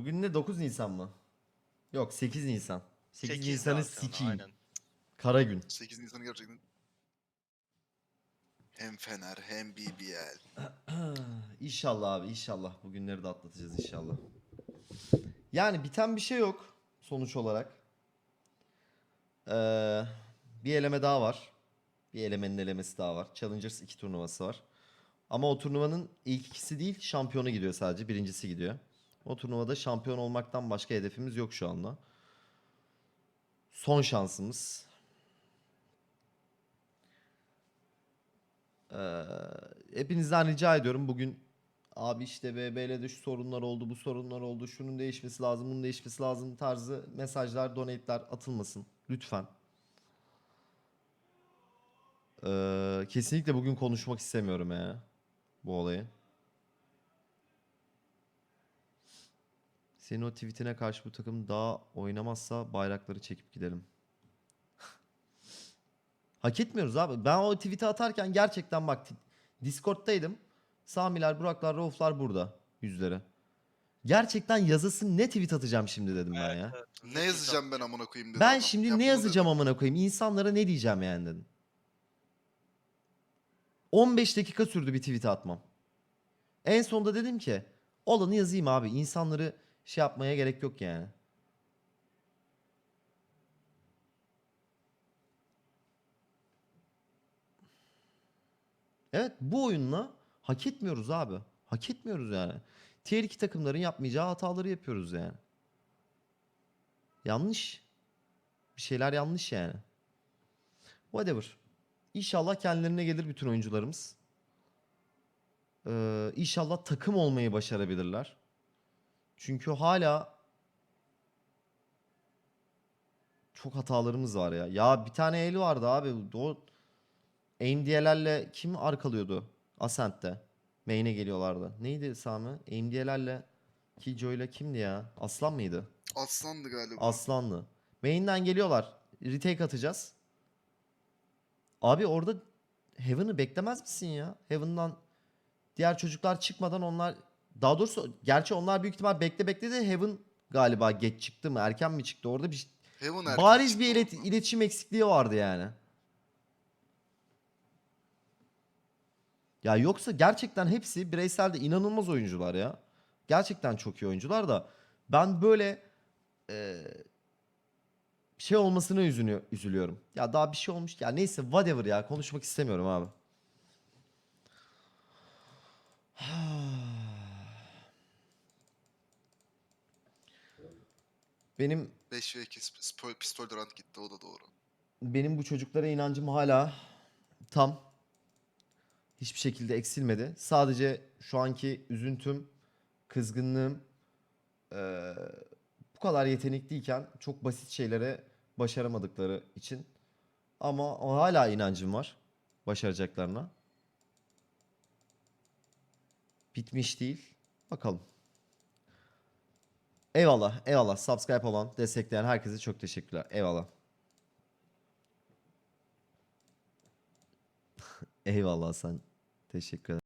Bugün ne 9 Nisan mı? Yok 8 Nisan. 8 Sekiz Nisan'ı. Aynen. Kara gün. 8 Nisan'ı gerçekten hem Fener hem BBL. İnşallah abi inşallah. Bugünleri de atlatacağız inşallah. Yani biten bir şey yok sonuç olarak. Ee, bir eleme daha var. Bir elemenin elemesi daha var. Challengers 2 turnuvası var. Ama o turnuvanın ilk ikisi değil şampiyonu gidiyor sadece. Birincisi gidiyor. O turnuvada şampiyon olmaktan başka hedefimiz yok şu anda. Son şansımız. Ee, hepinizden rica ediyorum bugün abi işte BBL'de şu sorunlar oldu, bu sorunlar oldu, şunun değişmesi lazım, bunun değişmesi lazım tarzı mesajlar, donate'ler atılmasın. Lütfen. Ee, kesinlikle bugün konuşmak istemiyorum ya bu olayı. Senin o tweetine karşı bu takım daha oynamazsa bayrakları çekip gidelim. Hak etmiyoruz abi. Ben o tweet'i atarken gerçekten bak Discord'daydım. Samiler, Buraklar, Rauflar burada yüzleri. Gerçekten yazısın ne tweet atacağım şimdi dedim ben ya. Ne yazacağım ben amına koyayım dedi Ben şimdi Ya ne bunu yazacağım dedi. amına koyayım? İnsanlara ne diyeceğim yani dedim. 15 dakika sürdü bir tweet atmam. En sonunda dedim ki olanı yazayım abi. İnsanları şey yapmaya gerek yok yani. Evet bu oyunla hak etmiyoruz abi. Hak etmiyoruz yani. Tier 2 takımların yapmayacağı hataları yapıyoruz yani. Yanlış. Bir şeyler yanlış yani. Whatever. İnşallah kendilerine gelir bütün oyuncularımız. Ee, inşallah takım olmayı başarabilirler. Çünkü hala çok hatalarımız var ya. Ya bir tane eli vardı abi. O AMD'lerle kim arkalıyordu Ascent'te? Main'e geliyorlardı. Neydi Sami? AMD'lerle Killjoy ile kimdi ya? Aslan mıydı? Aslandı galiba. Aslanlı. Main'den geliyorlar. Retake atacağız. Abi orada Heaven'ı beklemez misin ya? Heaven'dan diğer çocuklar çıkmadan onlar daha doğrusu gerçi onlar büyük ihtimal bekle bekle de Heaven galiba geç çıktı mı erken mi çıktı orada bir Heaven erken bariz bir ilet- iletişim eksikliği vardı yani. Ya yoksa gerçekten hepsi bireysel de inanılmaz oyuncular ya. Gerçekten çok iyi oyuncular da ben böyle e, şey olmasına üzülüyor, üzülüyorum. Ya daha bir şey olmuş. Ya neyse whatever ya konuşmak istemiyorum abi. Benim 5 ve 2 pistol, pistol Durant gitti o da doğru. benim bu çocuklara inancım hala tam. Hiçbir şekilde eksilmedi. Sadece şu anki üzüntüm, kızgınlığım eee, bu kadar yetenekliyken çok basit şeylere başaramadıkları için. Ama hala inancım var başaracaklarına. Bitmiş değil. Bakalım. Eyvallah, eyvallah. Subscribe olan, destekleyen herkese çok teşekkürler. Eyvallah. Eyvallah sen. Teşekkür ederim.